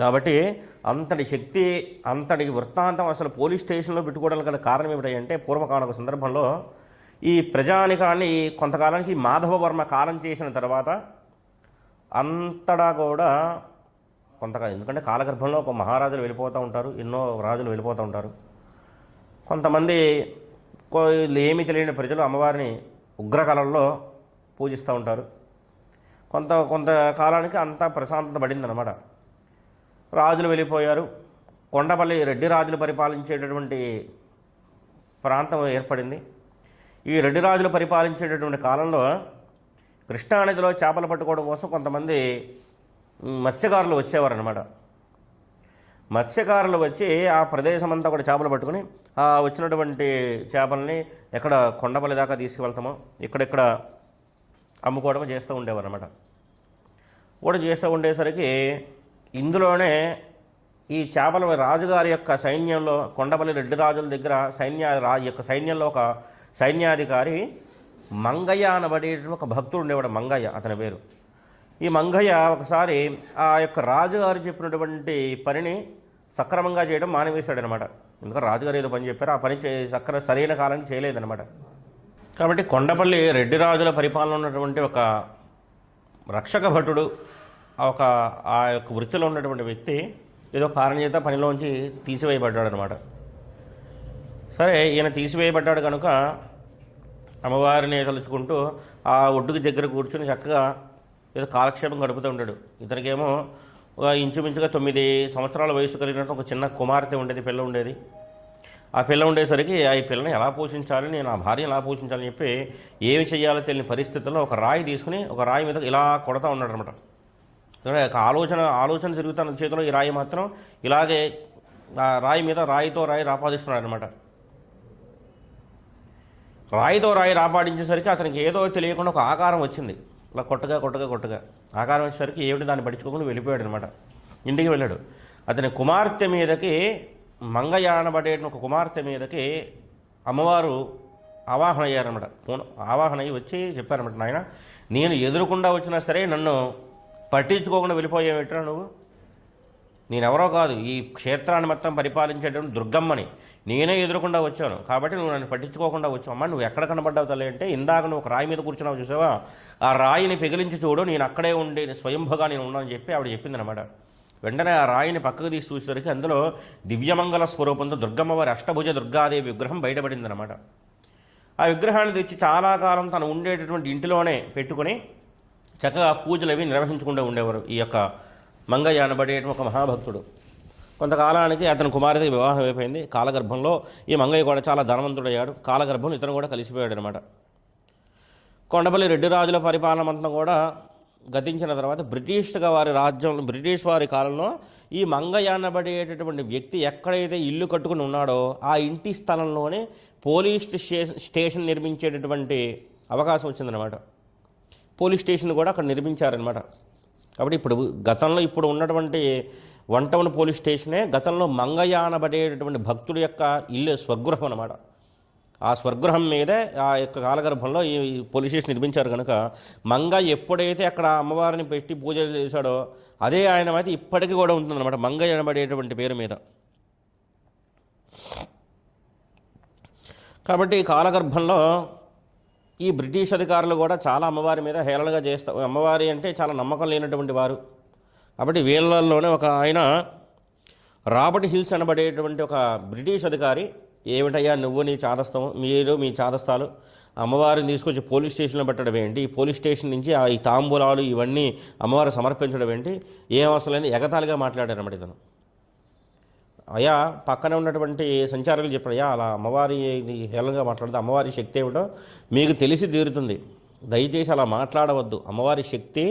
కాబట్టి అంతటి శక్తి అంతటి వృత్తాంతం అసలు పోలీస్ స్టేషన్లో పెట్టుకోవడానికి గల కారణం ఏమిటంటే పూర్వకాల సందర్భంలో ఈ ప్రజానికాన్ని కొంతకాలానికి మాధవవర్మ కాలం చేసిన తర్వాత అంతటా కూడా కొంతకాలం ఎందుకంటే కాలగర్భంలో ఒక మహారాజులు వెళ్ళిపోతూ ఉంటారు ఎన్నో రాజులు వెళ్ళిపోతూ ఉంటారు. కొంతమంది కో- ఏమీ తెలియని ప్రజలు అమ్మవారిని ఉగ్రకాలంలో పూజిస్తూ ఉంటారు. కొంత కొంతకాలానికి అంతా ప్రశాంతత పడిందనమాట రాజులు వెళ్ళిపోయారు. కొండపల్లి రెడ్డి రాజులు పరిపాలించేటటువంటి ప్రాంతం ఏర్పడింది. ఈ రెడ్డి రాజులు పరిపాలించేటటువంటి కాలంలో కృష్ణానదిలో చేపలు పట్టుకోవడం కోసం కొంతమంది మత్స్యకారులు వచ్చేవారు అనమాట మత్స్యకారులు వచ్చి ఆ ప్రదేశం అంతా కూడా చేపలు పట్టుకుని ఆ వచ్చినటువంటి చేపల్ని ఎక్కడ కొండపల్లి దాకా తీసుకువెళ్తామో ఇక్కడెక్కడ అమ్ముకోవడం చేస్తూ ఉండేవారు అనమాట కూడా చేస్తూ ఉండేసరికి ఇందులోనే ఈ చేపల రాజుగారి యొక్క సైన్యంలో కొండపల్లి రెడ్డి రాజుల దగ్గర సైన్య రా యొక్క సైన్యంలో ఒక సైన్యాధికారి మంగయ్య అనబడే ఒక భక్తుడు ఉండేవాడు మంగయ్య అతని పేరు. ఈ మంగయ్య ఒకసారి ఆ యొక్క రాజుగారు చెప్పినటువంటి పనిని సక్రమంగా చేయడం మానివేశాడు అనమాట ఎందుకంటే రాజుగారు ఏదో పని చెప్పారు ఆ పని చే సక్ర సరైన కాలానికి చేయలేదన్నమాట కాబట్టి కొండపల్లి రెడ్డి రాజుల పరిపాలన ఉన్నటువంటి ఒక రక్షక భటుడు ఆ ఒక ఆ యొక్క వృత్తిలో ఉన్నటువంటి వ్యక్తి ఏదో కారణం చేత పనిలోంచి తీసివేయబడ్డాడు అనమాట సరే ఈయన తీసివేయబడ్డాడు కనుక అమ్మవారిని తలుచుకుంటూ ఆ ఒడ్డుకి దగ్గర కూర్చుని చక్కగా ఏదో కాలక్షేపం గడుపుతూ ఉంటాడు ఇతనికేమో ఒక ఇంచుమించుగా తొమ్మిది సంవత్సరాల వయసు కలిగినట్టు ఒక చిన్న కుమార్తె ఉండేది పిల్ల ఉండేది. ఆ పిల్ల ఉండేసరికి ఆ పిల్లని ఎలా పోషించాలి? నేను ఆ భార్య ఎలా పోషించాలని చెప్పి ఏమి చేయాలో తెలియని పరిస్థితుల్లో ఒక రాయి తీసుకుని ఒక రాయి మీద ఇలా కొడతా ఉన్నాడు అనమాట ఆలోచన ఆలోచన జరుగుతున్న చేతిలో ఈ రాయి మాత్రం ఇలాగే రాయి మీద రాయితో రాయి రాపాదిస్తున్నాడు అనమాట రాయితో రాయి రాపాడించేసరికి అతనికి ఏదో తెలియకుండా ఒక ఆకారం వచ్చింది. ఇలా కొట్టగా కొట్టగా కొట్టగా. ఆకారం వచ్చేసరికి ఏమిటి దాన్ని పట్టించుకోకుండా వెళ్ళిపోయాడు అనమాట ఇంటికి వెళ్ళాడు. అతని కుమార్తె మీదకి మంగయ్య ఒక కుమార్తె మీదకి అమ్మవారు ఆవాహన అయ్యారనమాట ఆవాహన అయ్యి వచ్చి చెప్పారనమాట నాయన నేను ఎదురుకుండా వచ్చినా సరే నన్ను పట్టించుకోకుండా వెళ్ళిపోయావేట్రా నువ్వు? నేనెవరో కాదు ఈ క్షేత్రాన్ని మొత్తం పరిపాలించేటువంటి దుర్గమ్మని. నేనే ఎదురకుండా వచ్చాను. కాబట్టి నువ్వు నన్ను పట్టించుకోకుండా వచ్చావమ్మా నువ్వు ఎక్కడ కనబడ్డావు తల్లి అంటే ఇందాక నువ్వు ఒక రాయి మీద కూర్చున్నావు చూసావా? ఆ రాయిని పిగిలించి చూడు నేను అక్కడే ఉండి స్వయంభుగా నేను ఉన్నానని చెప్పి ఆవిడ చెప్పిందనమాట వెంటనే ఆ రాయిని పక్కకు తీసి చూసేసరికి అందులో దివ్యమంగళ స్వరూపంతో దుర్గమ్మ వారి అష్టభుజ దుర్గాదేవి విగ్రహం బయటపడిందనమాట ఆ విగ్రహాన్ని తెచ్చి చాలా కాలం తను ఉండేటటువంటి ఇంటిలోనే పెట్టుకొని చక్కగా పూజలు అవి నిర్వహించుకుంటూ ఉండేవారు. ఈ యొక్క మంగయ్య అనబడే ఒక మహాభక్తుడు. కొంతకాలానికి అతని కుమారుడికి వివాహం అయిపోయింది. కాలగర్భంలో ఈ మంగయ్య కూడా చాలా ధనవంతుడయ్యాడు. కాలగర్భంలో ఇతను కూడా కలిసిపోయాడు అనమాట కొండపల్లి రెడ్డి రాజుల పరిపాలన అంతా కూడా గతించిన తర్వాత బ్రిటిష్గా వారి రాజ్యం బ్రిటిష్ వారి కాలంలో ఈ మంగయ్య అనబడేటటువంటి వ్యక్తి ఎక్కడైతే ఇల్లు కట్టుకుని ఉన్నాడో ఆ ఇంటి స్థలంలోనే పోలీస్ స్టేషన్ స్టేషన్ నిర్మించేటటువంటి అవకాశం వచ్చిందనమాట. పోలీస్ స్టేషన్ కూడా అక్కడ నిర్మించారనమాట కాబట్టి ఇప్పుడు గతంలో ఇప్పుడు ఉన్నటువంటి వన్ టౌన్ పోలీస్ స్టేషనే గతంలో మంగయ్య అనబడేటటువంటి భక్తుడి యొక్క ఇల్లు స్వగృహం అనమాట ఆ స్వర్గృహం మీదే ఆ యొక్క కాలగర్భంలో ఈ పోలీస్ స్టేషన్ నిర్మించారు కనుక మంగ ఎప్పుడైతే అక్కడ అమ్మవారిని పెట్టి పూజలు చేశాడో అదే ఆయన అయితే ఇప్పటికీ కూడా ఉంటుందన్నమాట మంగ అనబడేటువంటి పేరు మీద. కాబట్టి కాలగర్భంలో ఈ బ్రిటిష్ అధికారులు కూడా చాలా అమ్మవారి మీద హేళనగా చేస్తారు అమ్మవారి అంటే చాలా నమ్మకం లేనటువంటి వారు. కాబట్టి వీళ్ళల్లోనే ఒక ఆయన రాబర్ట్ హిల్స్ అనబడేటువంటి ఒక బ్రిటిష్ అధికారి ఏమిటయ్యా నువ్వు నీ చాదస్తం మీరు మీ చాదస్తాలు అమ్మవారిని తీసుకొచ్చి పోలీస్ స్టేషన్లో పెట్టడం ఏంటి? ఈ పోలీస్ స్టేషన్ నుంచి ఆ ఈ తాంబూలాలు ఇవన్నీ అమ్మవారు సమర్పించడం ఏంటి? ఏం అవసరం లేదు ఎగతాళిగా మాట్లాడారు అన్నమాట ఇతను. అయ్యా పక్కన ఉన్నటువంటి సంచారాలు చెప్పారు అయ్యా అలా అమ్మవారి హేళనగా మాట్లాడితే అమ్మవారి శక్తి ఏమిటో మీకు తెలిసి తీరుతుంది. దయచేసి అలా మాట్లాడవద్దు. అమ్మవారి శక్తి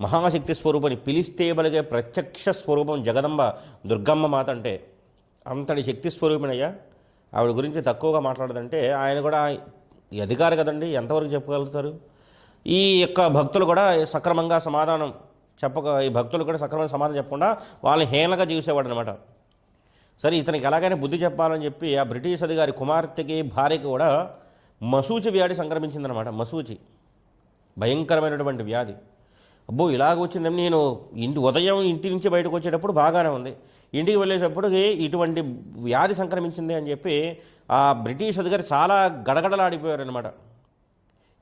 మహాశక్తి స్వరూపని పిలిస్తే బలిగే ప్రత్యక్ష స్వరూపం జగదంబ దుర్గమ్మ మాత అంటే. అంతటి శక్తి స్వరూపిణయ్యా ఆవిడ గురించి తక్కువగా మాట్లాడదంటే ఆయన కూడా అధికారి కదండి ఎంతవరకు చెప్పగలుగుతారు? ఈ యొక్క భక్తులు కూడా సక్రమంగా సమాధానం చెప్పక ఈ భక్తులు కూడా సక్రమంగా సమాధానం చెప్పకుండా వాళ్ళని హేళనగా చూసేవాడు అనమాట సరే ఇతనికి ఎలాగైనా బుద్ధి చెప్పాలని చెప్పి ఆ బ్రిటిష్ అధికారి కుమార్తెకి భార్యకి కూడా మసూచి వ్యాధి సంక్రమించిందనమాట మసూచి. భయంకరమైనటువంటి వ్యాధి. అబ్బో ఇలాగ వచ్చిందని నేను ఇంటి ఉదయం ఇంటి నుంచి బయటకు వచ్చేటప్పుడు బాగానే ఉంది. ఇంటికి వెళ్ళేటప్పటికి ఇటువంటి వ్యాధి సంక్రమించింది అని చెప్పి ఆ బ్రిటిష్ అధికారి చాలా గడగడలాడిపోయారనమాట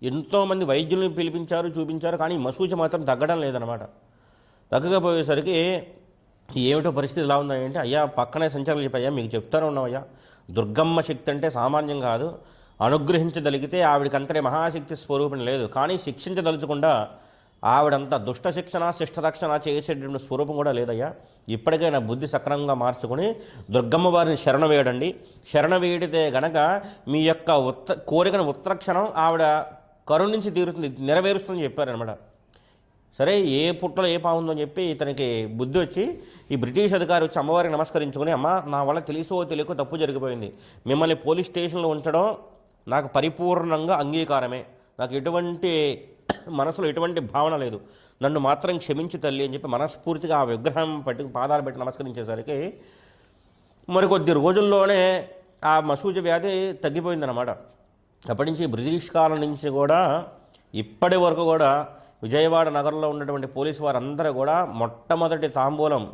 ఎంతోమంది వైద్యులను పిలిపించారు చూపించారు కానీ మసూచి మాత్రం తగ్గడం లేదనమాట తగ్గకపోయేసరికి ఏమిటో పరిస్థితి ఎలా ఉందంటే అయ్యా పక్కనే సంచారాలు చెప్పయ్యా మీకు చెప్తానే ఉన్నామయ్యా దుర్గమ్మ శక్తి అంటే సామాన్యం కాదు. అనుగ్రహించగలిగితే ఆవిడకి అంతటి మహాశక్తి స్వరూపం లేదు. కానీ శిక్షించదలుచకుండా ఆవిడంత దుష్ట శిక్షణ శిష్ట రక్షణ చేసేటువంటి స్వరూపం కూడా లేదయ్యా. ఇప్పటికైనా బుద్ధి సక్రమంగా మార్చుకొని దుర్గమ్మ వారిని శరణ వేయడండి. శరణ వేయడితే గనక మీ యొక్క ఉత్త కోరికను ఉత్తరక్షణం ఆవిడ కరుణించి తీరుతుంది నెరవేరుస్తుందని చెప్పారనమాట సరే ఏ పుట్టలో ఏ పావుందో అని చెప్పి ఇతనికి బుద్ధి వచ్చి ఈ బ్రిటిష్ అధికారి వచ్చి అమ్మవారికి నమస్కరించుకుని అమ్మ నా వల్ల తెలుసో తెలియకో తప్పు జరిగిపోయింది. మిమ్మల్ని పోలీస్ స్టేషన్లో ఉంచడం నాకు పరిపూర్ణంగా అంగీకారమే. నాకు ఎటువంటి మనసులో ఎటువంటి భావన లేదు. నన్ను మాత్రం క్షమించి తల్లి అని చెప్పి మనస్ఫూర్తిగా ఆ విగ్రహం పట్టి పాదాలు పెట్టి నమస్కరించేసరికి మరికొద్ది రోజుల్లోనే ఆ మసూజ వ్యాధి తగ్గిపోయిందన్నమాట. అప్పటి నుంచి బ్రిటిష్ కాలం నుంచి కూడా ఇప్పటి వరకు కూడా విజయవాడ నగరంలో ఉన్నటువంటి పోలీసు వారందరూ కూడా మొట్టమొదటి తాంబూలం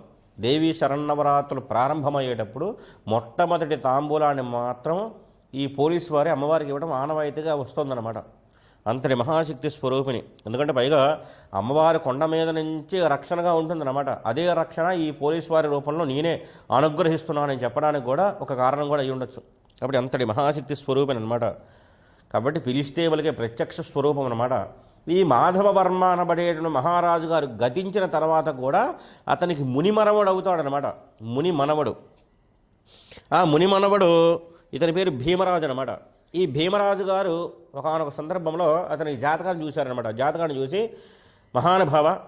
దేవీ శరన్నవరాత్రులు ప్రారంభమయ్యేటప్పుడు మొట్టమొదటి తాంబూలాన్ని మాత్రం ఈ పోలీసు వారి అమ్మవారికి ఇవ్వడం ఆనవాయితీగా వస్తుందన్నమాట. అంతటి మహాశక్తి స్వరూపిణి. ఎందుకంటే పైగా అమ్మవారి కొండ మీద నుంచి రక్షణగా ఉంటుందన్నమాట. అదే రక్షణ ఈ పోలీసు వారి రూపంలో నేనే అనుగ్రహిస్తున్నానని చెప్పడానికి కూడా ఒక కారణం కూడా అయి ఉండొచ్చు. కాబట్టి అంతటి మహాశక్తి స్వరూపిణి అనమాట కాబట్టి పిలిస్తే వాళ్ళకి ప్రత్యక్ష స్వరూపం అనమాట ఈ మాధవ వర్మ అనబడేటువంటి మహారాజు గారు గతించిన తర్వాత కూడా అతనికి ముని మనవడు అవుతాడనమాట ముని మనవడు ఆ ముని మనవడు ఇతని పేరు భీమరాజు అనమాట ఈ భీమరాజు గారు ఒకనొక సందర్భంలో అతని జాతకాన్ని చూశారనమాట జాతకాన్ని చూసి మహానుభావ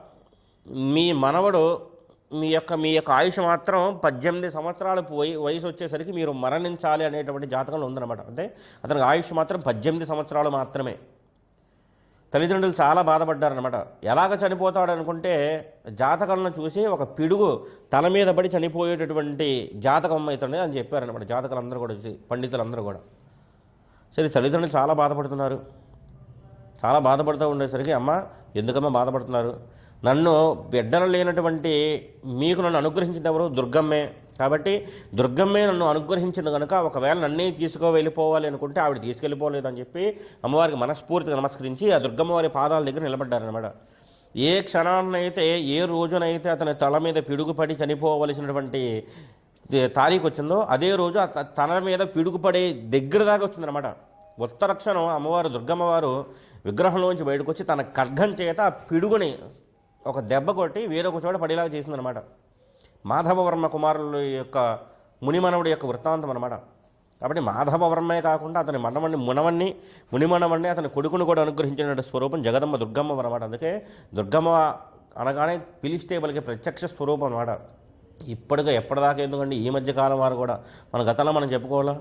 మీ మనవడు మీ యొక్క మీ యొక్క ఆయుష్ మాత్రం పద్దెనిమిది సంవత్సరాలు పోయి వయసు వచ్చేసరికి మీరు మరణించాలి అనేటువంటి జాతకంలో ఉందన్నమాట. అంటే అతనికి ఆయుష్ మాత్రం పద్దెనిమిది సంవత్సరాలు మాత్రమే. తల్లిదండ్రులు చాలా బాధపడ్డారనమాట ఎలాగ చనిపోతాడు అనుకుంటే జాతకంలో చూసి ఒక పిడుగు తల మీద పడి చనిపోయేటటువంటి జాతకం అవుతుంది అని చెప్పారనమాట జాతకాలు అందరూ కూడా చూసి పండితులందరూ కూడా. సరే తల్లిదండ్రులు చాలా బాధపడుతున్నారు. చాలా బాధపడుతూ ఉండేసరికి అమ్మ ఎందుకమ్మా బాధపడుతున్నారు? నన్ను బిడ్డలు లేనటువంటి మీకు నన్ను అనుగ్రహించింది దుర్గమ్మే. కాబట్టి దుర్గమ్మే నన్ను అనుగ్రహించింది కనుక ఒకవేళ నన్నే తీసుకో వెళ్ళిపోవాలి అనుకుంటే ఆవిడ తీసుకెళ్ళిపోలేదని చెప్పి అమ్మవారికి మనస్ఫూర్తిగా నమస్కరించి ఆ దుర్గమ్మ వారి పాదాల దగ్గర నిలబడ్డారనమాట ఏ క్షణాన్నైతే ఏ రోజునైతే అతని తల మీద పిడుగుపడి చనిపోవలసినటువంటి తారీఖు వచ్చిందో అదే రోజు ఆ తల మీద పిడుగుపడే దగ్గర దాకా వచ్చిందనమాట ఉత్తర క్షణం అమ్మవారు దుర్గమ్మవారు విగ్రహంలోంచి బయటకు వచ్చి తన ఖడ్గం చేత ఆ పిడుగుని ఒక దెబ్బ కొట్టి వేరొక చోట పడేలాగా చేసిందనమాట మాధవవర్మ కుమారుల యొక్క మునిమనవుడి యొక్క వృత్తాంతం అనమాట కాబట్టి మాధవవర్మే కాకుండా అతని మనవణ్ణి మునవణ్ణి మునిమనవణ్ణి అతని కొడుకును కూడా అనుగ్రహించిన స్వరూపం జగదమ్మ దుర్గమ్మ అనమాట అందుకే దుర్గమ్మ అనగానే పిలిస్తే వాళ్ళకి ప్రత్యక్ష స్వరూపం అనమాట ఇప్పటికే ఎప్పటిదాకా ఎందుకంటే ఈ మధ్యకాలం వారు కూడా మన గతంలో మనం చెప్పుకోవాలా?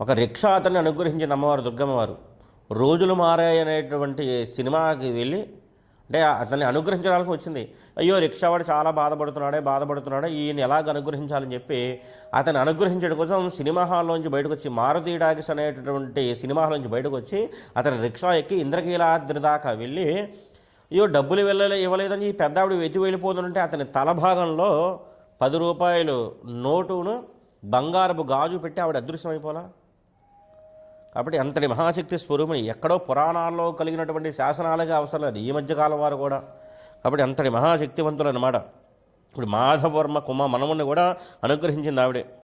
ఒక రిక్షా అతన్ని అనుగ్రహించిన అమ్మవారు దుర్గమ్మవారు రోజులు మారాయనేటువంటి సినిమాకి వెళ్ళి అంటే అతన్ని అనుగ్రహించడానికి వచ్చింది. అయ్యో రిక్షావాడు చాలా బాధపడుతున్నాడే బాధపడుతున్నాడే ఈయన ఎలాగ అనుగ్రహించాలని చెప్పి అతను అనుగ్రహించడం కోసం సినిమా హాల్లోంచి బయటకు వచ్చి మారుతి డాగిస్ అనేటటువంటి సినిమా హాల్లోంచి బయటకు వచ్చి అతను రిక్షా ఎక్కి ఇంద్రకీలాద్రి దాకా వెళ్ళి అయ్యో డబ్బులు వెళ్ళలే ఇవ్వలేదని ఈ పెద్ద ఆవిడ వెతి వెళ్ళిపోతుంటే అతని తల భాగంలో పది రూపాయలు నోటును బంగారపు గాజు పెట్టి ఆవిడ అదృశ్యమైపోలా? కాబట్టి అంతటి మహాశక్తి స్వరూపుని ఎక్కడో పురాణాల్లో కలిగినటువంటి శాసనాలుగా అవసరం లేదు. ఈ మధ్యకాలం వారు కూడా. కాబట్టి అంతటి మహాశక్తివంతులు అన్నమాట ఇప్పుడు మాధవర్మ కుమ మనముని కూడా అనుగ్రహించింది ఆవిడే.